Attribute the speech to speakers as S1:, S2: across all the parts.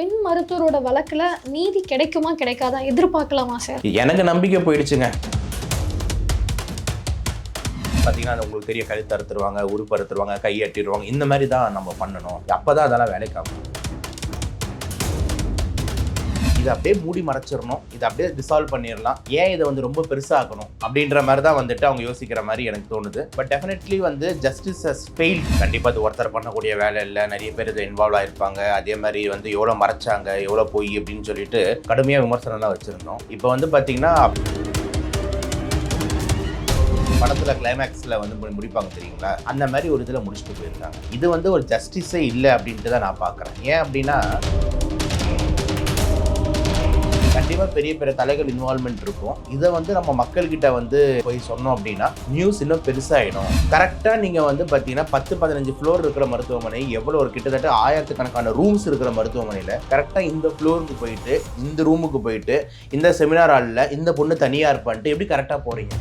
S1: பெண் மருத்துவரோட வழக்குல நீதி கிடைக்குமா கிடைக்காதா எதிர்பார்க்கலாமா சார்
S2: எனக்கு நம்பிக்கை போயிடுச்சுங்க. பார்த்தீங்கன்னா அது உங்களுக்கு தெரிய கழுத்து அறுத்துருவாங்க உறுப்பு அறுத்துருவாங்க கை அட்டிடுவாங்க இந்த மாதிரி தான் நம்ம பண்ணணும். அப்போ தான் அதெல்லாம் வேலைக்கு ஆகும். இதை அப்படியே மூடி மறைச்சிடணும். இதை அப்படியே டிசால்வ் பண்ணிடலாம். ஏன் இதை வந்து ரொம்ப பெருசாகணும் அப்படின்ற மாதிரி தான் வந்துட்டு அவங்க யோசிக்கிற மாதிரி எனக்கு தோணுது. பட் டெஃபினெட்லி வந்து ஜஸ்டிஸ் அஸ் ஃபெயில் கண்டிப்பாக அது ஒருத்தர் பண்ணக்கூடிய வேலை இல்லை. நிறைய பேர் இதில் இன்வால்வ் ஆயிருப்பாங்க. அதே மாதிரி வந்து எவ்வளோ மறைச்சாங்க எவ்வளோ பொய் அப்படின்னு சொல்லிட்டு கடுமையாக விமர்சனம்லாம் வச்சுருந்தோம். இப்போ வந்து பார்த்தீங்கன்னா படத்துல கிளைமேக்ஸ்ல வந்து முடி- முடிப்பாங்க தெரியுங்களா? அந்த மாதிரி ஒரு இதுல முடிச்சுட்டு போயிருக்காங்க இது வந்து ஒரு ஜஸ்டிஸே இல்லை அப்படின்ட்டு தான் நான் பார்க்குறேன். ஏன் அப்படின்னா கண்டிப்பா பெரிய பெரிய தலைகள் இன்வால்மெண்ட் இருக்கும். இதை வந்து நம்ம மக்கள்கிட்ட வந்து போய் சொன்னோம் அப்படின்னா நியூஸ் இன்னும் பெருசாயிடும். கரெக்டா நீங்க வந்து பாத்தீங்கன்னா பத்து பதினஞ்சு ஃப்ளோர் இருக்கிற மருத்துவமனை எவ்வளவு ஒரு கிட்டத்தட்ட ஆயிரத்துக்கணக்கான ரூம்ஸ் இருக்கிற மருத்துவமனையில கரெக்டா இந்த ஃப்ளோருக்கு போயிட்டு இந்த ரூமுக்கு போயிட்டு இந்த செமினார் ஹாலில் இந்த பொண்ணு தனியாக இருப்பான்ட்டு எப்படி கரெக்டாக போறீங்க?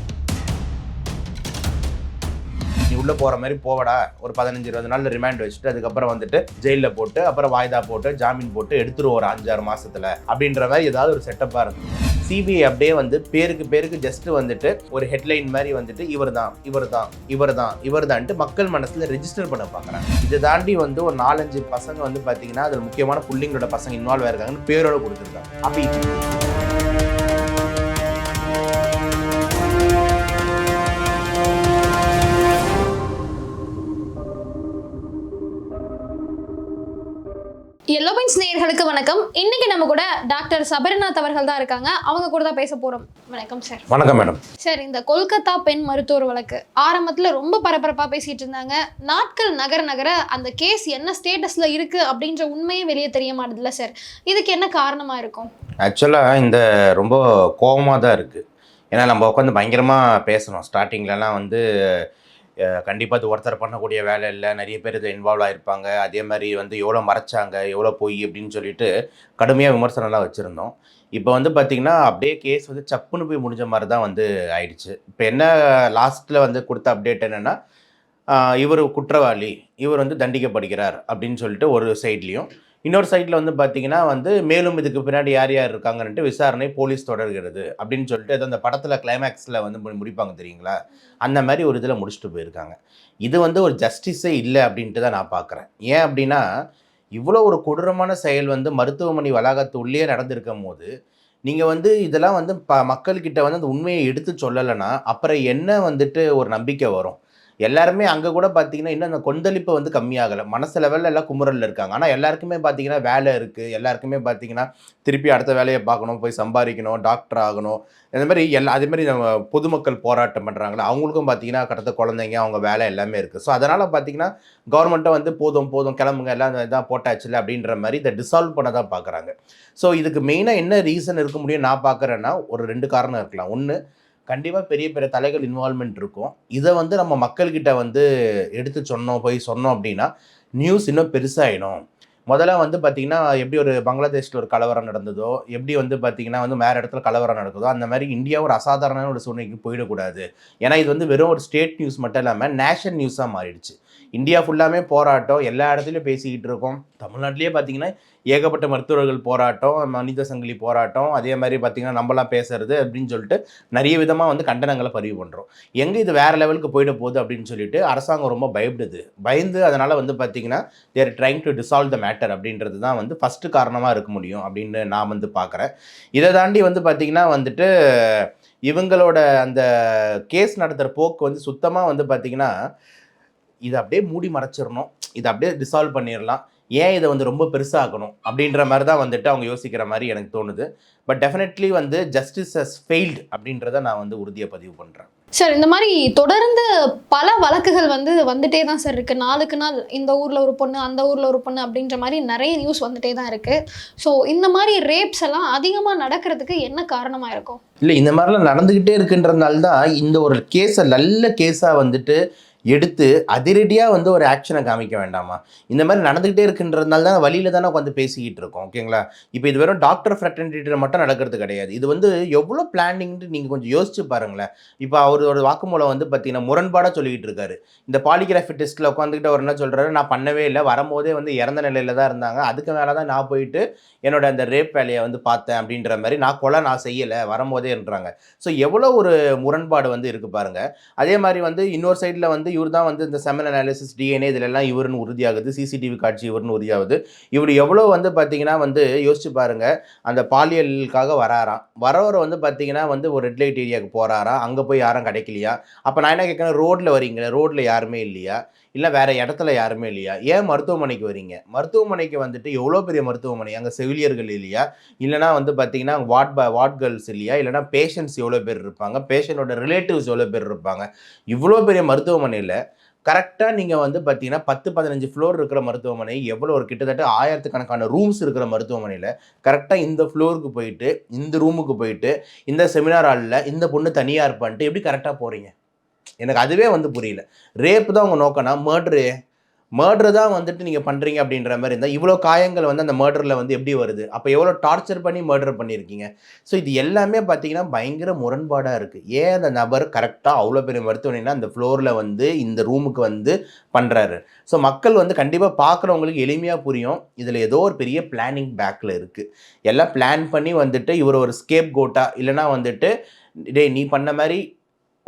S2: உள்ளே போகிற மாதிரி போவடா. ஒரு பதினஞ்சு இருபது நாள் ரிமாண்ட் வச்சுட்டு அதுக்கப்புறம் வந்துட்டு ஜெயிலில் போட்டு அப்புறம் வாய்தா போட்டு ஜாமீன் போட்டு எடுத்துருவோம் ஒரு அஞ்சாறு மாதத்தில் அப்படின்ற மாதிரி ஏதாவது ஒரு செட்டப்பாக இருக்கும். சிபிஐ அப்படியே வந்து பேருக்கு பேருக்கு ஜஸ்ட் வந்துட்டு ஒரு ஹெட்லைன் மாதிரி வந்துட்டு இவர் தான் இவர் தான் இவர் தான் இவர் தான்ட்டு மக்கள் மனசில் ரெஜிஸ்டர் பண்ண பார்க்குறாங்க. இதை தாண்டி வந்து ஒரு நாலஞ்சு பசங்க வந்து பார்த்தீங்கன்னா அதில் முக்கியமான புள்ளிங்களோட பசங்க இன்வால்வ் ஆயிருக்காங்கன்னு பேரோட கொடுத்துருக்காங்க. அப்படி
S1: எல்லோ பெயின்ஸ் நேயர்களுக்கு வணக்கம். இன்னைக்கு நம்ம கூட டாக்டர் சபரிநாத் அவர்கள் தான் இருக்காங்க. அவங்க கூட தான் பேச போறோம். வணக்கம் சார்
S2: வணக்கம் மேடம்
S1: சார் இந்த கொல்கத்தா பெண் மருத்துவர் வழக்கு ஆரம்பத்துல ரொம்ப பரபரப்பா பேசிட்டு இருந்தாங்க. நாட்கள் நகர நகர அந்த கேஸ் என்ன ஸ்டேட்டஸ்ல இருக்கு அப்படின்ற உண்மையே வெளியே தெரிய மாட்டேதுல சார் இதுக்கு என்ன காரணமா இருக்கும்?
S2: ஆக்சுவலாக இந்த ரொம்ப கோபமாக தான் இருக்குது ஏன்னா நம்ம உட்காந்து பயங்கரமாக பேசணும். ஸ்டார்டிங்லலாம் வந்து கண்டிப்பாக இது ஒருத்தர் பண்ணக்கூடிய வேலை இல்லை. நிறைய பேர் இதில் இன்வால்வ் ஆகிருப்பாங்க அதே மாதிரி வந்து எவ்வளோ மறைச்சாங்க எவ்வளோ பொய் அப்படின்னு சொல்லிட்டு கடுமையாக விமர்சனம்லாம் வச்சுருந்தோம். இப்போ வந்து பார்த்திங்கன்னா அப்படியே கேஸ் வந்து சப்புன்னு போய் முடிஞ்ச மாதிரி தான் வந்து ஆயிடுச்சு. இப்போ என்ன லாஸ்ட்டில் வந்து கொடுத்த அப்டேட் என்னென்னா இவர் குற்றவாளி இவர் வந்து தண்டிக்கப்படுகிறார் அப்படின்னு சொல்லிட்டு ஒரு சைட்லேயும் இன்னொரு சைட்டில் வந்து பார்த்தீங்கன்னா வந்து மேலும் இதுக்கு பின்னாடி யார் யார் இருக்காங்கன்ட்டு விசாரணை போலீஸ் தொடர்கிறது அப்படின்னு சொல்லிட்டு ஏதோ அந்த படத்தில் கிளைமேக்ஸில் வந்து முடிப்பாங்க தெரியுங்களா? அந்த மாதிரி ஒரு இதில் முடிச்சுட்டு போயிருக்காங்க. இது வந்து ஒரு ஜஸ்டிஸே இல்லை அப்படின்ட்டு தான் நான் பார்க்குறேன் ஏன் அப்படின்னா இவ்வளோ ஒரு கொடூரமான செயல் வந்து மருத்துவமனை வளாகத்து உள்ளே நடந்திருக்கும் போது நீங்கள் வந்து இதெல்லாம் வந்து ப மக்கள்கிட்ட வந்து அந்த உண்மையை எடுத்து சொல்லலைன்னா அப்புறம் என்ன வந்துட்டு ஒரு நம்பிக்கை வரும்? எல்லாருமே அங்கே கூட பார்த்தீங்கன்னா இன்னும் அந்த கொந்தளிப்பு வந்து கம்மியாகலை. மனசு லெவலில் எல்லாம் குமுறலில் இருக்காங்க. ஆனால் எல்லாருக்குமே பார்த்தீங்கன்னா வேலை இருக்குது எல்லாருக்குமே பார்த்தீங்கன்னா திருப்பி அடுத்த வேலையை பார்க்கணும் போய் சம்பாதிக்கணும் டாக்டர் ஆகணும். இந்த மாதிரி எல்லா அதே மாதிரி நம்ம பொதுமக்கள் போராட்டம் பண்ணுறாங்களா அவங்களுக்கும் பார்த்தீங்கன்னா கடத்த குழந்தைங்க அவங்க வேலை எல்லாமே இருக்குது ஸோ அதனால் பார்த்தீங்கன்னா கவர்மெண்ட்டை வந்து போதும் போதும் கிளம்புங்க எல்லாம் இதான் போட்டாச்சுல அப்படின்ற மாதிரி இதை டிசால்வ் பண்ண தான் பார்க்குறாங்க ஸோ இதுக்கு மெயினாக என்ன ரீசன் இருக்க முடியும் நான் பார்க்குறேன்னா ஒரு ரெண்டு காரணம் இருக்கலாம். ஒன்று கண்டிப்பாக பெரிய பெரிய தலைகள் இன்வால்மெண்ட் இருக்கும். இதை வந்து நம்ம மக்கள்கிட்ட வந்து எடுத்து சொன்னோம் போய் சொன்னோம் அப்படின்னா நியூஸ் இன்னும் பெருசாகிடும் முதல்ல வந்து பார்த்திங்கன்னா எப்படி ஒரு பங்களாதேஷில் ஒரு கலவரம் நடந்ததோ எப்படி வந்து பார்த்திங்கன்னா வந்து வேறு இடத்துல கலவரம் நடக்குதோ அந்த மாதிரி இந்தியா ஒரு அசாதாரண ஒரு சூழ்நிலைக்கு போயிடக்கூடாது. ஏன்னா இது வந்து வெறும் ஒரு ஸ்டேட் நியூஸ் மட்டும் இல்லாமல் நேஷனல் நியூஸாக மாறிடுச்சு. இந்தியா ஃபுல்லாமே போராட்டம். எல்லா இடத்துலையும் பேசிக்கிட்டு இருக்கோம். தமிழ்நாட்டிலேயே பார்த்தீங்கன்னா ஏகப்பட்ட மருத்துவர்கள் போராட்டம் மனித சங்கிலி போராட்டம் அதே மாதிரி பார்த்தீங்கன்னா நம்மலாம் பேசுறது அப்படின்னு சொல்லிட்டு நிறைய விதமாக வந்து கண்டனங்களை பதிவு பண்ணுறோம் எங்கே இது வேறு லெவலுக்கு போயிட போகுது அப்படின்னு சொல்லிட்டு அரசாங்கம் ரொம்ப பயப்படுது. பயந்து அதனால் வந்து பார்த்தீங்கன்னா they're trying to dissolve the matter அப்படின்றது தான் வந்து ஃபஸ்ட்டு காரணமாக இருக்க முடியும் அப்படின்னு நான் வந்து பார்க்குறேன் இதை தாண்டி வந்து பார்த்தீங்கன்னா வந்துட்டு இவங்களோட அந்த கேஸ் நடத்துகிற போக்கு வந்து சுத்தமாக வந்து பார்த்திங்கன்னா இதை அப்படியே மூடி மறைச்சிடணும். இதை அப்படியே டிசால்வ் பண்ணிடலாம். ஏன் இதை வந்து ரொம்ப பெருசாக்கணும் அப்படின்ற மாதிரி தான் வந்துட்டு அவங்க யோசிக்கிற மாதிரி எனக்கு தோணுது. பட் டெஃபினெட்லி வந்து ஜஸ்டிஸ் அஸ் ஃபெயில்டு அப்படின்றத நான் வந்து உறுதியாக பதிவு பண்ணுறேன்
S1: சார் இந்த மாதிரி தொடர்ந்து பல வழக்குகள் வந்து வந்துட்டே தான் சார் இருக்கு. நாளுக்கு நாள் இந்த ஊர்ல ஒரு பொண்ணு அந்த ஊர்ல ஒரு பொண்ணு அப்படின்ற மாதிரி நிறைய நியூஸ் வந்துட்டே தான் இருக்கு. ஸோ இந்த மாதிரி ரேப்ஸ் எல்லாம் அதிகமா நடக்கிறதுக்கு என்ன காரணமா இருக்கும்?
S2: இல்லை இந்த மாதிரிலாம் நடந்துக்கிட்டே இருக்குன்றதுனால தான் இந்த ஒரு கேஸை நல்ல கேஸாக வந்துட்டு எடுத்து அதிரடியாக வந்து ஒரு ஆக்ஷனை காமிக்க வேண்டாமா? இந்த மாதிரி நடந்துக்கிட்டே இருக்குன்றதுனால தான் வழியில் தானே உட்காந்து பேசிக்கிட்டு இருக்கோம் ஓகேங்களா? இப்போ இது வெறும் டாக்டர் ஃப்ரெட்டர்னிட்டியில் மட்டும் நடக்கிறது கிடையாது. இது வந்து எவ்வளோ பிளானிங்னு நீங்கள் கொஞ்சம் யோசிச்சு பாருங்களேன். இப்போ அவரோட வாக்குமூலம் வந்து பார்த்தீங்கன்னா முரண்பாடாக சொல்லிக்கிட்டு இருக்காரு. இந்த பாலிகிராஃபி டெஸ்ட்டில் உட்காந்துக்கிட்டு அவர் என்ன சொல்கிறாரு நான் பண்ணவே இல்லை. வரும்போதே வந்து இறந்த நிலையில் தான் இருந்தாங்க. அதுக்கு மேலே தான் நான் போயிட்டு என்னோட அந்த ரேப் வேலையை வந்து பார்த்தேன் அப்படின்ற மாதிரி நான் கொலை நான் செய்யலை வரும்போதேன்றாங்க. ஸோ எவ்வளோ ஒரு முரண்பாடு வந்து இருக்குது பாருங்கள் அதே மாதிரி வந்து இன்னொரு சைடில் வந்து இவர் தான் வந்து இந்த செமன் அனாலிசிஸ் டிஎன்ஏ இதிலெல்லாம் இவருன்னு உறுதியாகுது. சிசிடிவி காட்சி இவருன்னு உறுதியாகுது. இவர் எவ்வளோ வந்து பார்த்தீங்கன்னா வந்து யோசிச்சு பாருங்க அந்த பாலியலுக்காக வராராம். வரவரை வந்து பார்த்தீங்கன்னா வந்து ஒரு ரெட் லைட் ஏரியாவுக்கு போகிறாராம் அங்கே போய் யாரும் கிடைக்கலையா? அப்போ நான் என்ன கேட்குறேன்? ரோட்டில் வரீங்களே ரோட்டில் யாருமே இல்லையா? இல்லை வேற இடத்துல யாருமே இல்லையா? ஏன் மருத்துவமனைக்கு வரீங்க? மருத்துவமனைக்கு வந்துட்டு எவ்வளோ பெரிய மருத்துவமனை? அங்கே செவிலியர்கள் இல்லையா? இல்லைனா வந்து பார்த்தீங்கன்னா வார்ட் ப வார்ட் கேர்ள்ஸ் இல்லையா? இல்லைனா பேஷண்ட்ஸ் எவ்வளோ பேர் இருப்பாங்க? பேஷண்ட்டோட ரிலேட்டிவ்ஸ் எவ்வளோ பேர் இருப்பாங்க? இவ்வளோ பெரிய மருத்துவமனையில் கரெக்டாக நீங்கள் வந்து பார்த்தீங்கன்னா பத்து பதினஞ்சு ஃப்ளோர் இருக்கிற மருத்துவமனை எவ்வளோ ஒரு கிட்டத்தட்ட ஆயிரத்துக்கணக்கான ரூம்ஸ் இருக்கிற மருத்துவமனையில் கரெக்டாக இந்த ஃப்ளோருக்கு போயிட்டு இந்த ரூமுக்கு போயிட்டு இந்த செமினார் ஹாலில் இந்த பொண்ணு தனியாக இருப்பான்ட்டு எப்படி கரெக்டாக போகிறீங்க எனக்கு அதுவே வந்து புரியல. ரேப் தான் உங்கள் நோக்கம்னா மர்டரு மர்டர் தான் வந்துட்டு நீங்கள் பண்ணுறீங்க அப்படின்ற மாதிரி இருந்தால் இவ்வளோ காயங்கள் வந்து அந்த மர்டரில் வந்து எப்படி வருது? அப்போ எவ்வளோ டார்ச்சர் பண்ணி மர்டர் பண்ணியிருக்கீங்க? ஸோ இது எல்லாமே பார்த்தீங்கன்னா பயங்கர முரண்பாடாக இருக்குது ஏன் அந்த நபர் கரெக்டாக அவ்வளோ பெரிய மருத்துவமனைனா அந்த ஃப்ளோரில் வந்து இந்த ரூமுக்கு வந்து பண்ணுறாரு ஸோ மக்கள் வந்து கண்டிப்பாக பார்க்குறவங்களுக்கு எளிமையாக புரியும். இதில் ஏதோ ஒரு பெரிய பிளானிங் பேக்கில் இருக்குது எல்லாம் பிளான் பண்ணி வந்துட்டு இவர் ஒரு ஸ்கேப் கோட்டா இல்லைனா வந்துட்டு டேய் நீ பண்ண மாதிரி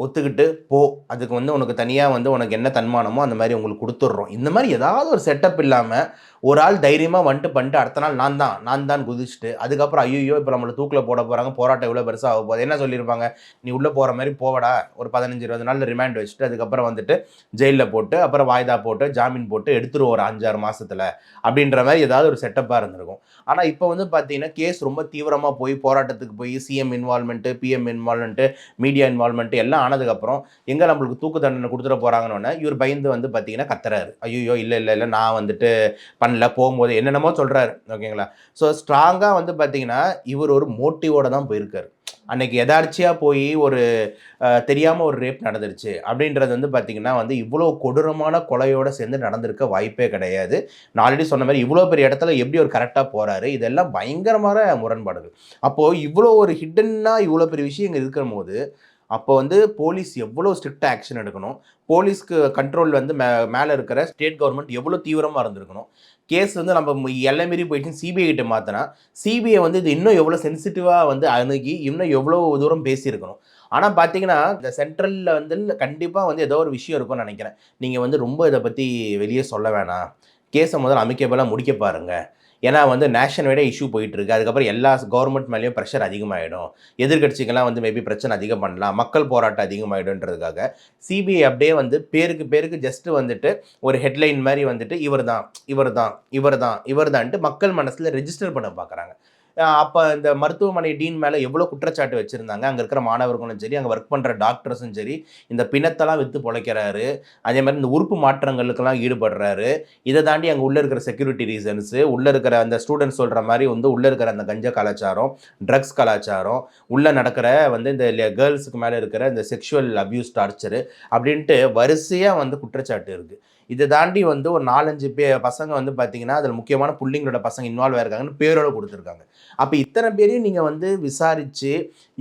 S2: ஒத்துக்கிட்டு போ. அதுக்கு வந்து உனக்கு தனியாக வந்து உனக்கு என்ன தன்மானமோ அந்த மாதிரி உங்களுக்கு கொடுத்துட்றோம். இந்த மாதிரி ஏதாவது ஒரு செட்டப் இல்லாமல் ஒரு ஆள் தைரியமாக வந்துட்டு பண்ணிட்டு அடுத்த நாள் நான் தான் நான் தான் குதிச்சுட்டு அதுக்கப்புறம் ஐயோ இப்போ நம்மளை தூக்கில் போட போகிறாங்க போராட்டம் இவ்வளோ பெருசாக ஆக போகுது. என்ன சொல்லியிருப்பாங்க? நீ உள்ளே போகிற மாதிரி போவடா. ஒரு பதினஞ்சு இருபது நாள் ரிமாண்ட் வச்சுட்டு அதுக்கப்புறம் வந்துட்டு ஜெயிலில் போட்டு அப்புறம் வாய்தா போட்டு ஜாமீன் போட்டு எடுத்துருவோம் ஒரு அஞ்சாறு மாதத்தில் அப்படின்ற மாதிரி ஏதாவது ஒரு செட்டப்பாக இருந்திருக்கும். ஆனால் இப்போ வந்து பார்த்தீங்கன்னா கேஸ் ரொம்ப தீவிரமாக போய் போராட்டத்துக்கு போய் CM involvement PM involvement media involvement எல்லாம் ஆனதுக்கப்புறம் எங்கே நம்மளுக்கு தூக்கு தண்டனை கொடுத்துட போகிறாங்கன்னு இவர் பயந்து வந்து பார்த்தீங்கன்னா கத்துறாரு. ஐயோ இல்லை இல்லை இல்லை நான் வந்துட்டு பண்ணல போகும்போது என்னென்னமோ சொல்கிறாரு ஓகேங்களா? ஸோ ஸ்ட்ராங்காக வந்து பார்த்தீங்கன்னா இவர் ஒரு மோட்டிவோட தான் போயிருக்காரு. அன்னைக்கு எதார்ச்சியாக போய் ஒரு தெரியாமல் ஒரு ரேப் நடந்துருச்சு. அப்படின்றது வந்து பார்த்திங்கன்னா வந்து இவ்வளோ கொடூரமான கொலையோடு சேர்ந்து நடந்திருக்க வாய்ப்பே கிடையாது. நான் ஆல்ரெடி சொன்ன மாதிரி இவ்வளோ பெரிய இடத்துல எப்படி ஒரு கரெக்டாக போகிறாரு இதெல்லாம் பயங்கரமான முரண்பாடுகள். அப்போது இவ்வளோ ஒரு ஹிடன்னாக இவ்வளோ பெரிய விஷயம் இங்கே இருக்கும் போது அப்போ வந்து போலீஸ் எவ்வளோ ஸ்ட்ரிக்ட் ஆக்ஷன் எடுக்கணும்? போலீஸ்க்கு கண்ட்ரோல் வந்து மே மேலே இருக்கிற ஸ்டேட் கவர்மெண்ட் எவ்வளோ தீவிரமாக இருந்திருக்கணும்? கேஸ் வந்து நம்ம எல்லை மீறி போயிடுச்சுன்னு சிபிஐ கிட்ட மாற்றினா சிபிஐ வந்து இது இன்னும் எவ்வளோ சென்சிட்டிவாக வந்து அணுகி இன்னும் எவ்வளோ தூரம் பேசியிருக்கணும்? ஆனால் பார்த்தீங்கன்னா இந்த சென்ட்ரலில் வந்து கண்டிப்பாக வந்து ஏதோ ஒரு விஷயம் இருக்கும்னு நினைக்கிறேன். நீங்கள் வந்து ரொம்ப இதை பற்றி வெளியே சொல்ல வேணாம். கேஸை முதல்ல அமைக்கபெல்லாம் முடிக்க பாருங்கள் ஏன்னா வந்து நேஷன் வைடாக இஷ்யூ போயிட்டுருக்கு. அதுக்கப்புறம் எல்லா கவர்மெண்ட் மேலேயும் ப்ரெஷர் அதிகமாகிடும் எதிர்கட்சிக்கெல்லாம் வந்து மேபி பிரச்சனை அதிகம் பண்ணலாம் மக்கள் போராட்டம் அதிகமாகிடும்ன்றதுக்காக சிபிஐ அப்படியே வந்து பேருக்கு பேருக்கு ஜஸ்ட்டு வந்துட்டு ஒரு ஹெட்லைன் மாதிரி வந்துட்டு இவர் தான் இவர் தான் இவர் தான் இவர் தான்ட்டு மக்கள் மனசில் ரெஜிஸ்டர் பண்ண பார்க்குறாங்க அப்போ இந்த மருத்துவமனை டீன் மேலே எவ்வளோ குற்றச்சாட்டு வச்சுருந்தாங்க? அங்கே இருக்கிற மாணவர்களும் சரி அங்கே ஒர்க் பண்ணுற டாக்டர்ஸும் சரி இந்த பிணத்தெல்லாம் விற்று பொழைக்கிறாரு. அதே மாதிரி இந்த உறுப்பு மாற்றங்களுக்கெல்லாம் ஈடுபடுறாரு. இதை தாண்டி அங்கே உள்ளே இருக்கிற செக்யூரிட்டி ரீசன்ஸு உள்ளே இருக்கிற அந்த ஸ்டூடெண்ட்ஸ் சொல்கிற மாதிரி வந்து உள்ளே இருக்கிற அந்த கஞ்ச கலாச்சாரம் ட்ரக்ஸ் கலாச்சாரம் உள்ளே நடக்கிற வந்து இந்த கேர்ள்ஸுக்கு மேலே இருக்கிற இந்த செக்ஷுவல் அப்யூஸ் டார்ச்சரு அப்படின்ட்டு வரிசையாக வந்து குற்றச்சாட்டு இருக்குது இதை தாண்டி வந்து ஒரு நாலஞ்சு பே பசங்க வந்து பார்த்தீங்கன்னா அதில் முக்கியமான புள்ளிங்களோட பசங்க இன்வால்வ் ஆயிருக்காங்கன்னு பேரோட கொடுத்துருக்காங்க. அப்போ இத்தனை பேரையும் நீங்கள் வந்து விசாரித்து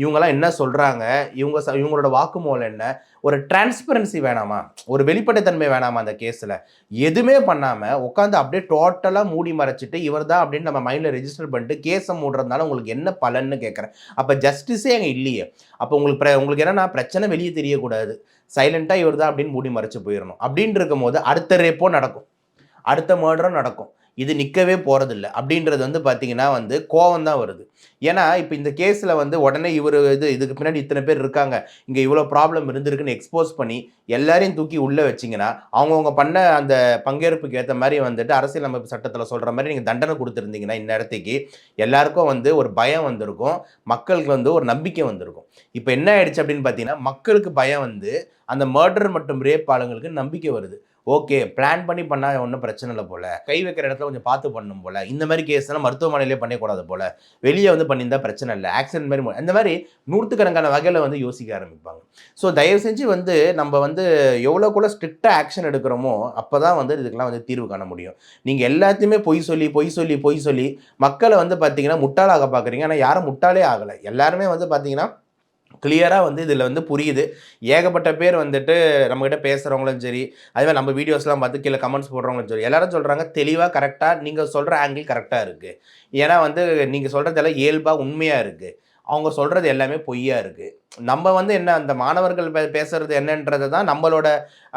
S2: இவங்கெல்லாம் என்ன சொல்கிறாங்க இவங்க ச இவங்களோட வாக்குமூலம் என்ன? ஒரு டிரான்ஸ்பரன்சி வேணாமா? ஒரு வெளிப்படைத்தன்மை வேணாமா அந்த கேஸில் எதுவுமே பண்ணாமல் உட்காந்து அப்படியே டோட்டலாக மூடி மறைச்சிட்டு இவர் தான் அப்படின்னு நம்ம மைண்டில் ரெஜிஸ்டர் பண்ணிட்டு கேஸை மூடுறதுனால உங்களுக்கு என்ன பலன்னு கேட்குறேன் அப்போ ஜஸ்டிஸே அங்கே இல்லையே. அப்போ உங்களுக்கு உங்களுக்கு என்னன்னா பிரச்சனை வெளியே தெரியக்கூடாது. சைலண்ட்டாக இவர் தான் அப்படின்னு மூடி மறைச்சு போயிடணும் அப்படின்னு இருக்கும் போது அடுத்த ரேப்போ நடக்கும். அடுத்த மர்டரும் நடக்கும். இது நிற்கவே போகிறதில்ல அப்படின்றது வந்து பார்த்தீங்கன்னா வந்து கோவம் தான் வருது. ஏன்னா இப்போ இந்த கேஸில் வந்து உடனே இவர் இது இதுக்கு பின்னாடி இத்தனை பேர் இருக்காங்க. இங்கே இவ்வளோ ப்ராப்ளம் இருந்திருக்குன்னு எக்ஸ்போஸ் பண்ணி எல்லாரையும் தூக்கி உள்ளே வச்சிங்கன்னா அவங்கவுங்க பண்ண அந்த பங்கேற்புக்கு ஏற்ற மாதிரி வந்துட்டு அரசியலமைப்பு சட்டத்தில் சொல்கிற மாதிரி நீங்கள் தண்டனை கொடுத்துருந்தீங்கன்னா இந்நேரத்துக்கு எல்லாருக்கும் வந்து ஒரு பயம் வந்திருக்கும். மக்களுக்கு வந்து ஒரு நம்பிக்கை வந்திருக்கும். இப்போ என்ன ஆயிடுச்சு அப்படின்னு பார்த்தீங்கன்னா மக்களுக்கு பயம் வந்து அந்த மர்டர் மற்றும் ரேப் ஆளுங்களுக்கு நம்பிக்கை வருது. ஓகே பிளான் பண்ணி பண்ணால் ஒன்றும் பிரச்சனை இல்லை போல. கை வைக்கிற இடத்துல கொஞ்சம் பார்த்து பண்ணணும் போல. இந்த மாதிரி கேஸ்லாம் மருத்துவமனையிலே பண்ணக்கூடாது போல. வெளியே வந்து பண்ணியிருந்தால் பிரச்சனை இல்லை. ஆக்சிடென்ட் மாதிரி இந்த மாதிரி நூற்றுக்கணக்கான வகையில் வந்து யோசிக்க ஆரம்பிப்பாங்க. ஸோ தயவு செஞ்சு வந்து நம்ம வந்து எவ்வளோக்குள்ள ஸ்ட்ரிக்டாக ஆக்ஷன் எடுக்கிறோமோ அப்போ தான் வந்து இதுக்கெல்லாம் வந்து தீர்வு காண முடியும். நீங்கள் எல்லாத்தையுமே பொய் சொல்லி பொய் சொல்லி பொய் சொல்லி மக்களை வந்து பார்த்தீங்கன்னா முட்டாளாக பார்க்குறீங்க. ஆனால் யாரும் முட்டாளே ஆகலை. எல்லாருமே வந்து பார்த்தீங்கன்னா கிளியராக வந்து இதில் வந்து புரியுது. ஏகப்பட்ட பேர் வந்துட்டு நம்மக்கிட்ட பேசுகிறவங்களும் சரி அதே மாதிரி நம்ம வீடியோஸ்லாம் பார்த்து கீழே கமெண்ட்ஸ் போடுறவங்களும் சரி எல்லாரும் சொல்கிறாங்க தெளிவாக கரெக்டாக நீங்கள் சொல்கிற ஆங்கிள் கரெக்டாக இருக்குது ஏன்னா வந்து நீங்கள் சொல்கிறதெல்லாம் இயல்பாக உண்மையாக இருக்குது அவங்க சொல்கிறது எல்லாமே பொய்யா இருக்குது நம்ம வந்து என்ன அந்த மாணவர்கள் பே பேசுறது என்னன்றது தான் நம்மளோட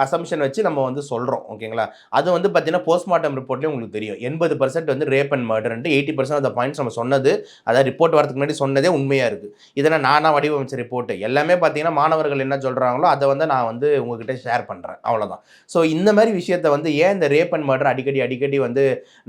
S2: அசம்ஷன் வச்சு நம்ம வந்து சொல்கிறோம் ஓகேங்களா? அது வந்து பார்த்தீங்கன்னா போஸ்ட்மார்ட்டம் ரிப்போர்ட்லேயே உங்களுக்கு தெரியும். எண்பது பர்சன்ட் வந்து ரேப் அண்ட் மர்டர்ன்ட்டு எயிட்டி பர்சன்ட் அந்த பாயிண்ட்ஸ் நம்ம சொன்னது அதாவது ரிப்போர்ட் வரதுக்கு முன்னாடி சொன்னதே உண்மையாக இருக்குது இதெல்லாம் நானாக வடிவமைச்ச ரிப்போர்ட்டு எல்லாமே பார்த்தீங்கன்னா மாணவர்கள் என்ன சொல்கிறாங்களோ அதை வந்து நான் வந்து உங்ககிட்ட ஷேர் பண்ணுறேன் அவ்வளோதான் ஸோ இந்த மாதிரி விஷயத்த வந்து ஏன் இந்த ரேப் அண்ட் மர்டர் அடிக்கடி அடிக்கடி வந்து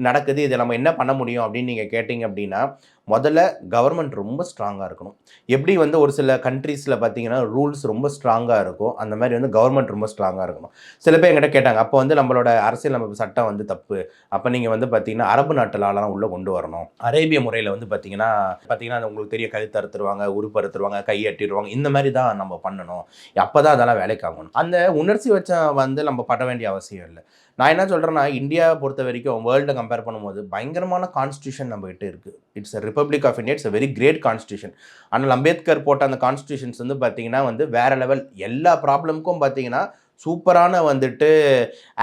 S2: நடக்குது? இதை நம்ம என்ன பண்ண முடியும் அப்படின்னு நீங்கள் கேட்டிங்க அப்படின்னா முதல்ல கவர்மெண்ட் ரொம்ப ஸ்ட்ராங்காக இருக்கணும். எப்படி வந்து ஒரு சில கண்ட்ரி கண்ட்ரீஸில் பார்த்தீங்கன்னா ரூல்ஸ் ரொம்ப ஸ்ட்ராங்காக இருக்கும். அந்த மாதிரி வந்து கவர்மெண்ட் ரொம்ப ஸ்ட்ராங்காக இருக்கணும். சில பேர் என்கிட்ட கேட்டாங்க அப்போ வந்து நம்மளோட அரசியல் நம்ம சட்டம் வந்து தப்பு. அப்போ நீங்கள் வந்து பார்த்தீங்கன்னா அரபு நாட்டில் உள்ளே கொண்டு வரணும். அரேபிய முறையில் வந்து பார்த்தீங்கன்னா பார்த்தீங்கன்னா அது உங்களுக்கு தெரிய கழுத்து அறுத்துருவாங்க உறுப்பு அறுத்துருவாங்க கை அட்டிடுவாங்க இந்த மாதிரி தான் நம்ம பண்ணணும். அப்போ தான் அதெல்லாம் வேலைக்கு ஆகணும். அந்த உணர்ச்சி வச்ச வந்து நம்ம பட வேண்டிய அவசியம் இல்லை. நான் என்ன சொல்கிறேன்னா இந்தியாவை பொறுத்த வரைக்கும் வேர்ல்டை கம்பேர் பண்ணும்போது பயங்கரமான கான்ஸ்டியூஷன் நம்மகிட்ட இருக்குது it's republic of India it's very great constitution ஆனால் அம்பேத்கர் போட்ட அந்த கான்ஸ்டியூஷன்ஸ் வந்து பார்த்தீங்கன்னா வந்து வேறு லெவல் எல்லா ப்ராப்ளமுக்கும் பார்த்தீங்கன்னா சூப்பரான வந்துட்டு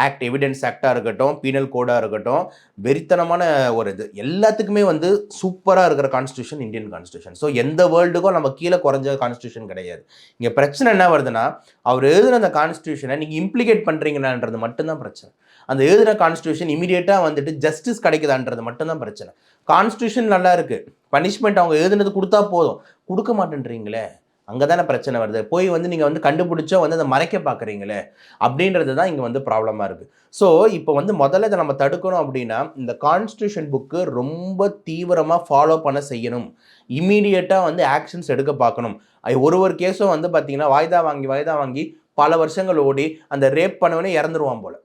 S2: ஆக்ட் எவிடன்ஸ் ஆக்டாக இருக்கட்டும் பீனல் கோடாக இருக்கட்டும் வெறித்தனமான ஒரு இது. எல்லாத்துக்குமே வந்து சூப்பராக இருக்கிற கான்ஸ்டியூஷன் இந்தியன் கான்ஸ்டியூஷன் ஸோ எந்த வேர்ல்டுக்கும் நம்ம கீழே குறைஞ்ச கான்ஸ்டியூஷன் கிடையாது. இங்கே பிரச்சனை என்ன வருதுன்னா அவர் எழுதின அந்த கான்ஸ்டியூஷனை நீங்கள் இம்ப்ளிகேட் பண்ணுறீங்கன்றது மட்டும்தான் பிரச்சனை. அந்த எழுதின கான்ஸ்டியூஷன் இமீடியட்டாக வந்துட்டு ஜஸ்டிஸ் கிடைக்குதான்றது மட்டும்தான் பிரச்சனை. கான்ஸ்டியூஷன் நல்லா இருக்குது பனிஷ்மெண்ட் அவங்க எழுதுனது கொடுத்தா போதும். கொடுக்க மாட்டேன்றீங்களே. அங்கே தானே பிரச்சனை வருது. போய் வந்து நீங்கள் வந்து கண்டுபிடிச்சோ வந்து அதை மறைக்க பார்க்குறீங்களே? அப்படின்றது தான் இங்கே வந்து ப்ராப்ளமாக இருக்குது ஸோ இப்போ வந்து முதல்ல இதை நம்ம தடுக்கணும் அப்படின்னா இந்த கான்ஸ்டியூஷன் புக்கு ரொம்ப தீவிரமாக ஃபாலோ பண்ண செய்யணும். இம்மீடியட்டாக வந்து ஆக்ஷன்ஸ் எடுக்க பார்க்கணும். ஒரு ஒரு கேஸும் வந்து பார்த்தீங்கன்னா வாய்தா வாங்கி வாய்தா வாங்கி பல வருஷங்கள் ஓடி அந்த ரேப் பண்ணவனே இறந்துருவான் போல்.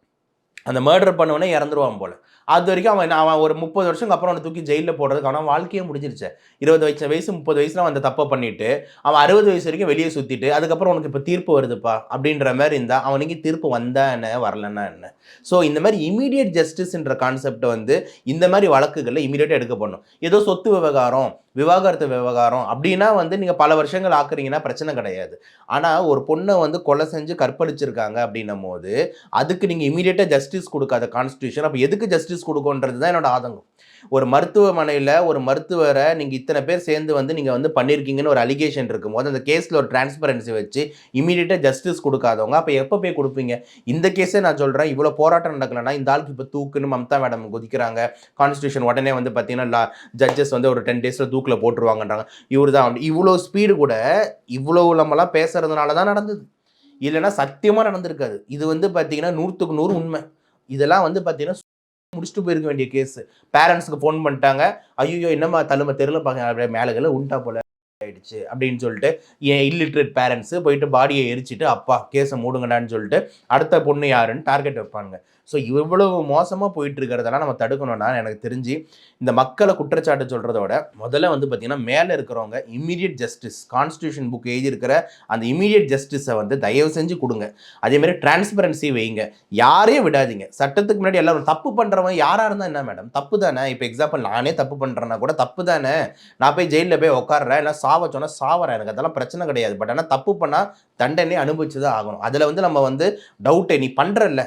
S2: அந்த மர்டர் பண்ணவனே இறந்துருவான் போல். அது வரைக்கும் அவன் அவன் ஒரு முப்பது வருஷம் அப்புறம் அவனை தூக்கி ஜெயிலில் போடுறதுக்கு அவன் வாழ்க்கையே முடிஞ்சிருச்சு. இருபது வயசு வயசு முப்பது வயசுல அவன் அந்த தப்பை பண்ணிட்டு அவன் அறுபது வயசு வரைக்கும் வெளியே சுற்றிட்டு அதுக்கப்புறம் உனக்கு இப்போ தீர்ப்பு வருதுப்பா அப்படின்ற மாதிரி இருந்தால் அவனுக்கு தீர்ப்பு வந்தா என்ன வரலன்னா என்ன? ஸோ இந்த மாதிரி இமீடியட் ஜஸ்டிஸ்ன்ற கான்செப்டை வந்து இந்த மாதிரி வழக்குகளில் இமீடியட்டாக எடுக்க பண்ணும் ஏதோ சொத்து விவகாரம் விவாகரத்து விவகாரம் அப்படின்னா வந்து நீங்கள் பல வருஷங்கள் ஆக்குறீங்கன்னா பிரச்சனை கிடையாது. ஆனால் ஒரு பொண்ணை வந்து கொலை செஞ்சு கற்பழிச்சிருக்காங்க அப்படின்னும் போது அதுக்கு நீங்கள் இமீடியட்டாக ஜஸ்டிஸ் கொடுக்காத கான்ஸ்டியூஷன் அப்போ எதுக்கு ஜஸ்டிஸ் கொடுக்கன்றது தான் என்னோட ஆதங்கம். ஒரு மருத்துவமனையில் ஒரு மருத்துவரை நீங்கள் இத்தனை பேர் சேர்ந்து வந்து நீங்கள் வந்து பண்ணியிருக்கீங்கன்னு ஒரு அலிகேஷன் இருக்கும் போது அந்த கேஸில் ஒரு டிரான்ஸ்பரன்சி வச்சு இமீடியட்டாக ஜஸ்டிஸ் கொடுக்காதவங்க அப்போ எப்போ போய் கொடுப்பீங்க? இந்த கேஸே நான் சொல்கிறேன் இவ்வளோ போராட்டம் நடக்கலைன்னா இந்த ஆளுக்கு இப்போ தூக்குன்னு மம்தா மேடம் குதிக்கிறாங்க. கான்ஸ்டியூஷன் உடனே வந்து பார்த்தீங்கன்னா ஜட்ஜஸ் வந்து ஒரு டென் டேஸில் தூக்கில் போட்டுருவாங்கன்றாங்க. இவர் தான் இவ்வளோ ஸ்பீடு கூட இவ்வளோ நம்மலாம் பேசுறதுனால தான் நடந்தது. இல்லைன்னா சத்தியமாக நடந்திருக்காது. இது வந்து பார்த்தீங்கன்னா நூற்றுக்கு நூறு உண்மை. இதெல்லாம் வந்து பார்த்தீங்கன்னா முடிச்சுட்டு போயிருக்க வேண்டிய கேஸ் பேரண்ட்ஸுக்கு ஃபோன் பண்ணிட்டாங்க. ஐயோ என்னம்மா தழும தெருல பார்க்க அப்படியே மேலகளை உண்டா போல ஆயிடுச்சு அப்படின்னு சொல்லிட்டு என் இல்லிட்ரேட் பேரண்ட்ஸு போயிட்டு பாடியை எரிச்சிட்டு அப்பா கேஸை மூடுங்கடான்னு சொல்லிட்டு அடுத்த பொண்ணு யாருன்னு டார்கெட் வைப்பாங்க ஸோ இவ்வளவு மோசமாக போயிட்டு இருக்கிறதெல்லாம் நம்ம தடுக்கணும்னா எனக்கு தெரிஞ்சு இந்த மக்களை குற்றச்சாட்டு சொல்கிறத விட முதல்ல வந்து பார்த்திங்கன்னா மேலே இருக்கிறவங்க இம்மீடியட் ஜஸ்டிஸ் கான்ஸ்டியூஷன் புக் எழுதியிருக்கிற அந்த இமீடியட் ஜஸ்டிஸை வந்து தயவு செஞ்சு கொடுங்க. அதே மாதிரி டிரான்ஸ்பரன்சி வைங்க. யாரையும் விடாதீங்க. சட்டத்துக்கு முன்னாடி எல்லாரும் தப்பு பண்ணுறவன் யாராக இருந்தால் என்ன மேடம் தப்பு தானே? இப்போ எக்ஸாம்பிள் நானே தப்பு பண்ணுறேன்னா கூட தப்பு தானே? நான் போய் ஜெயிலில் போய் உட்காடுறேன் இல்லை சாவ சொன்னால் சாவறேன். எனக்கு அதெல்லாம் பிரச்சனை கிடையாது. பட் ஆனால் தப்பு பண்ணால் தண்டனை அனுபவிச்சு தான் ஆகணும். அதில் வந்து நம்ம வந்து டவுட்டே நீ பண்ணுறல்ல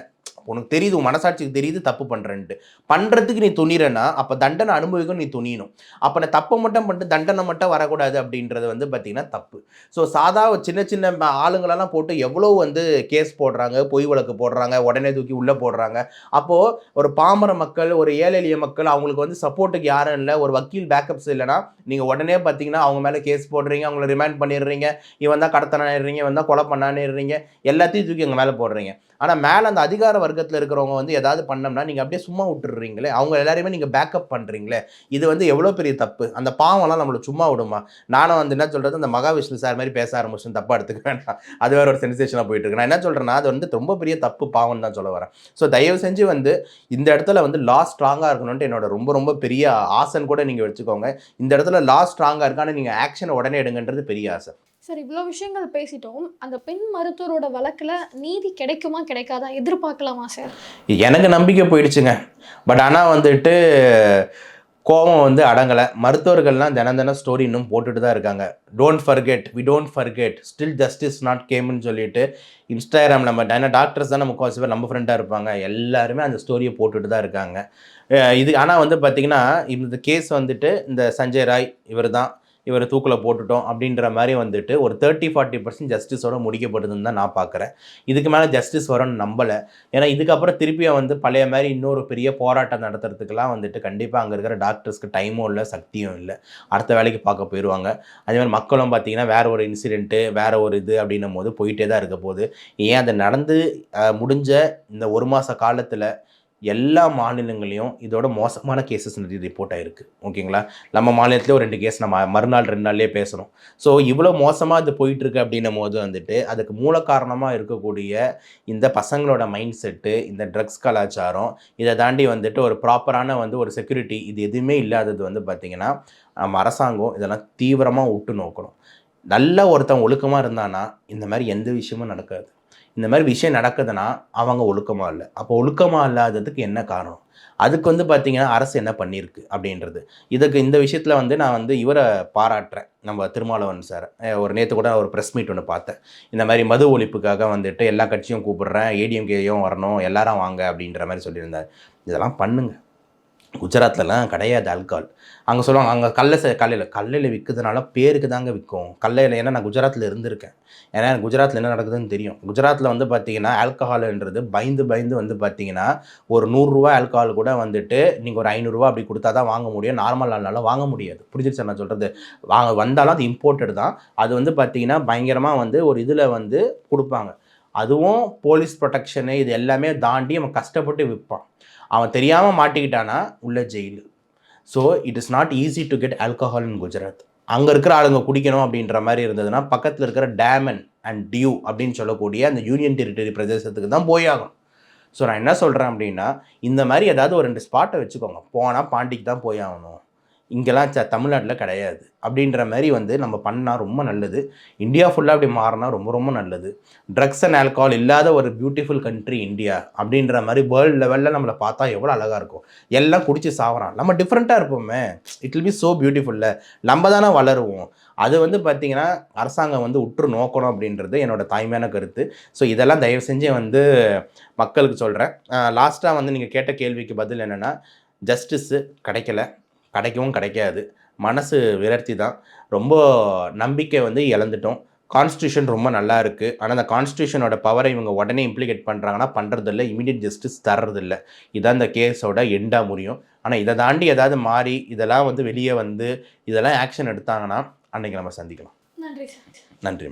S2: உனக்கு தெரியுது உன் மனசாட்சிக்கு தெரியுது தப்பு பண்ணுறேன்ட்டு பண்ணுறதுக்கு நீ துணிறனா அப்போ தண்டனை அனுபவிக்கும் நீ துணியணும். அப்போ நான் தப்பை மட்டும் பண்ணிட்டு தண்டனை மட்டும் வரக்கூடாது அப்படின்றது வந்து பார்த்திங்கன்னா தப்பு. ஸோ சாதா சின்ன சின்ன ஆளுங்களெல்லாம் போட்டு எவ்வளோ வந்து கேஸ் போடுறாங்க பொய் வழக்கு போடுறாங்க உடனே தூக்கி உள்ளே போடுறாங்க. அப்போது ஒரு பாமர மக்கள் ஒரு ஏழை எளிய மக்கள் அவங்களுக்கு வந்து சப்போர்ட்டுக்கு யாரும் இல்லை ஒரு வக்கீல் பேக்கப்ஸ் இல்லைன்னா நீங்கள் உடனே பார்த்தீங்கன்னா அவங்க மேலே கேஸ் போடுறீங்க அவங்கள ரிமைண்ட் பண்ணிடுறீங்க. இவன் தான் கடத்தனாடுறீங்க இவன் தான் கொலை பண்ணானிடுறீங்க எல்லாத்தையும் தூக்கி எங்கள் மேலே போடுறீங்க. ஆனால் மேலே அந்த அதிகார வர்க்கத்தில் இருக்கிறவங்க வந்து ஏதாவது பண்ணோம்னா நீங்கள் அப்படியே சும்மா விட்டுடுறீங்களே? அவங்க எல்லாரையுமே நீங்கள் பேக்கப் பண்ணுறீங்களே இது வந்து எவ்வளோ பெரிய தப்பு? அந்த பாவம்லாம் நம்மளை சும்மா விடுமா? நானும் வந்து என்ன சொல்கிறது அந்த மகாவிஷ்ணு சார் மாதிரி பேச ஆரம்பிச்சு தப்பாக எடுத்துக்க வேண்டாம். அது வேற ஒரு சென்சேஷனாக போயிட்டு இருக்கு நான் என்ன சொல்கிறேன்னா அது வந்து ரொம்ப பெரிய தப்பு பாவம் தான் சொல்ல வரேன். ஸோ தயவு செஞ்சு வந்து இந்த இடத்துல வந்து லா ஸ்ட்ராங்காக இருக்கணும்ட்டு என்னோட ரொம்ப ரொம்ப பெரிய ஆசைன்னு கூட நீங்கள் வச்சுக்கோங்க. இந்த இடத்துல லா ஸ்ட்ராங்காக இருக்கான்னு நீங்கள் ஆக்ஷனை உடனே எடுங்கன்றது பெரிய ஆசை.
S1: சார் இவ்வளோ விஷயங்கள் பேசிட்டோம். அந்த பெண் மருத்துவரோட வழக்கில் நீதி கிடைக்குமா கிடைக்காதா எதிர்பார்க்கலாமா சார்?
S2: எனக்கு நம்பிக்கை போயிடுச்சுங்க. பட் ஆனால் வந்துட்டு கோபம் வந்து அடங்கலை. மருத்துவர்கள்லாம் தினம் தினம் ஸ்டோரி இன்னும் போட்டுட்டு தான் இருக்காங்க. Don't forget we don't forget still justice not கேம்னு சொல்லிட்டு இன்ஸ்டாகிராம் நம்ம ஏன்னா டாக்டர்ஸ் தான் நம்ம பேர் நம்ம ஃப்ரெண்டாக இருப்பாங்க. எல்லாருமே அந்த ஸ்டோரியை போட்டுட்டு தான் இருக்காங்க. இது ஆனால் வந்து பார்த்திங்கன்னா இந்த கேஸ் வந்துட்டு இந்த சஞ்சய் ராய் இவர் தான் இவரை தூக்கில் போட்டுட்டோம் அப்படின்ற மாதிரி வந்துட்டு ஒரு தேர்ட்டி ஃபார்ட்டி பர்சன்ட் ஜஸ்டிஸோட முடிக்கப்படுதுன்னு தான் நான் பார்க்குறேன் இதுக்கு மேலே ஜஸ்டிஸ் வரும்னு நம்பலை. ஏன்னா இதுக்கப்புறம் திருப்பியும் வந்து பழைய மாதிரி இன்னொரு பெரிய போராட்டம் நடத்துறதுக்கெல்லாம் வந்துட்டு கண்டிப்பாக அங்கே இருக்கிற டாக்டர்ஸ்க்கு டைமும் இல்லை சக்தியும் இல்லை. அடுத்த வேலைக்கு பார்க்க போயிடுவாங்க அதே மாதிரி மக்களும் பார்த்தீங்கன்னா வேற ஒரு இன்சிடென்ட்டு வேறு ஒரு இது அப்படின்னும் போது போயிட்டே தான் இருக்க போகுது. ஏன் அது நடந்து முடிஞ்ச இந்த ஒரு மாத காலத்தில் எல்லா மாநிலங்களையும் இதோட மோசமான கேசஸ் நிறைய ரிப்போர்ட் ஆகிருக்கு ஓகேங்களா? நம்ம மாநிலத்திலே ஒரு ரெண்டு கேஸ் நம்ம மறுநாள் ரெண்டு நாள்லேயே பேசுகிறோம் ஸோ இவ்வளோ மோசமாக இது போயிட்டுருக்கு அப்படின்னும் போது வந்துட்டு அதுக்கு மூல காரணமாக இருக்கக்கூடிய இந்த பசங்களோட மைண்ட் செட்டு இந்த ட்ரக்ஸ் கலாச்சாரம் இதை தாண்டி வந்துட்டு ஒரு ப்ராப்பரான வந்து ஒரு செக்யூரிட்டி இது எதுவுமே இல்லாதது வந்து பார்த்திங்கன்னா நம்ம அரசாங்கம் இதெல்லாம் தீவிரமாக உட்டு நோக்கணும். நல்ல ஒருத்தன் ஒழுக்கமாக இருந்தானா இந்த மாதிரி எந்த விஷயமும் நடக்காது. இந்த மாதிரி விஷயம் நடக்குதுன்னா அவங்க ஒழுக்கமாக இல்லை. அப்போ ஒழுக்கமாக இல்லாததுக்கு என்ன காரணம்? அதுக்கு வந்து பார்த்தீங்கன்னா அரசு என்ன பண்ணியிருக்கு அப்படின்றது. இதுக்கு இந்த விஷயத்தில் வந்து நான் வந்து இவரை பாராட்டுறேன். நம்ம திருமாவளவன் சார். ஒரு நேற்று கூட ஒரு ப்ரெஸ் மீட் ஒன்று பார்த்தேன். இந்த மாதிரி மது ஒழிப்புக்காக வந்துட்டு எல்லா கட்சியும் கூப்பிடுறேன். ஏடிஎம்கேயும் வரணும். எல்லாரும் வாங்க அப்படின்ற மாதிரி சொல்லியிருந்தார். இதெல்லாம் பண்ணுங்கள் குஜராத்லலாம் கிடையாது ஆல்கால் அங்கே சொல்லுவாங்க அங்கே கல்லை கல்லையில் கல்லையில் விற்கிறதுனால பேருக்கு தாங்க விற்கும். கல்லையில் ஏன்னா நான் குஜராத்தில் இருந்திருக்கேன். ஏன்னா எனக்கு குஜராத்தில் என்ன நடக்குதுன்னு தெரியும். குஜராத்தில் வந்து பார்த்தீங்கன்னா ஆல்கஹால்ன்றது பயந்து பயந்து வந்து பார்த்தீங்கன்னா ஒரு நூறுரூவா ஆல்கஹால் கூட வந்துட்டு நீங்கள் ஒரு ஐநூறுரூவா அப்படி கொடுத்தா தான் வாங்க முடியும். நார்மல் ஆள்னால வாங்க முடியாது. புரிஞ்சிருச்சு நான் சொல்கிறது வாங்க வந்தாலும் அது இம்போர்ட்டட் தான். அது வந்து பார்த்தீங்கன்னா பயங்கரமாக வந்து ஒரு இதில் வந்து கொடுப்பாங்க. அதுவும் போலீஸ் ப்ரொடெக்ஷனு இது எல்லாமே தாண்டி அவன் கஷ்டப்பட்டு விற்பான். அவன் தெரியாமல் மாட்டிக்கிட்டானா? உள்ள jail so it is not easy to get alcohol in Gujarat அங்கே இருக்கிற ஆளுங்க குடிக்கணும் அப்படின்ற மாதிரி இருந்ததுன்னா பக்கத்தில் இருக்கிற டேமன் அண்ட் டியூ அப்படின்னு சொல்லக்கூடிய அந்த யூனியன் டெரிட்டரி பிரதேசத்துக்கு தான் போய் ஸோ நான் என்ன சொல்கிறேன் அப்படின்னா இந்த மாதிரி ஏதாவது ஒரு ரெண்டு ஸ்பாட்டை வச்சுக்கோங்க. போனால் பாண்டிக்கு தான் போய் ஆகணும். இங்கெல்லாம் ச தமிழ்நாட்டில் கிடையாது. அப்படின்ற மாதிரி வந்து நம்ம பண்ணால் ரொம்ப நல்லது. இந்தியா ஃபுல்லாக அப்படி மாறினா ரொம்ப ரொம்ப நல்லது. ட்ரக்ஸ் அண்ட் ஆல்கஹால் இல்லாத ஒரு பியூட்டிஃபுல் கண்ட்ரி இந்தியா அப்படின்ற மாதிரி வேர்ல்டு லெவலில் நம்மளை பார்த்தா எவ்வளோ அழகாக இருக்கும். எல்லாம் குடிச்சு சாவறான். நம்ம டிஃப்ரெண்ட்டாக இருப்போமே. இட் வில் பி ஸோ பியூட்டிஃபுல்ல நம்ம தானே வளருவோம். அது வந்து பார்த்திங்கன்னா அரசாங்கம் வந்து உற்று நோக்கணும் அப்படின்றது என்னோட தாய்மையான கருத்து. ஸோ இதெல்லாம் தயவு செஞ்சு வந்து மக்களுக்கு சொல்கிறேன் லாஸ்ட்டாக வந்து நீங்கள் கேட்ட கேள்விக்கு பதில் என்னென்னா ஜஸ்டிஸு கிடைக்கல. கிடைக்கவும் கிடைக்காது. மனசு விரக்தி தான். ரொம்ப நம்பிக்கை வந்து இழந்துட்டோம். கான்ஸ்டியூஷன் ரொம்ப நல்லா இருக்குது ஆனால் அந்த கான்ஸ்டியூஷனோட பவரை இவங்க உடனே இம்ப்ளிகேட் பண்ணுறாங்கன்னா பண்ணுறதில்ல இமீடியட் ஜஸ்டிஸ் தர்றதில்ல. இதான் இந்த கேஸோட எண்டாக முடியும். ஆனால் இதை தாண்டி ஏதாவது மாறி இதெல்லாம் வந்து வெளியே வந்து இதெல்லாம் ஆக்ஷன் எடுத்தாங்கன்னா அன்றைக்கி நம்ம சந்திக்கலாம்.
S1: நன்றி
S2: நன்றி மேடம்.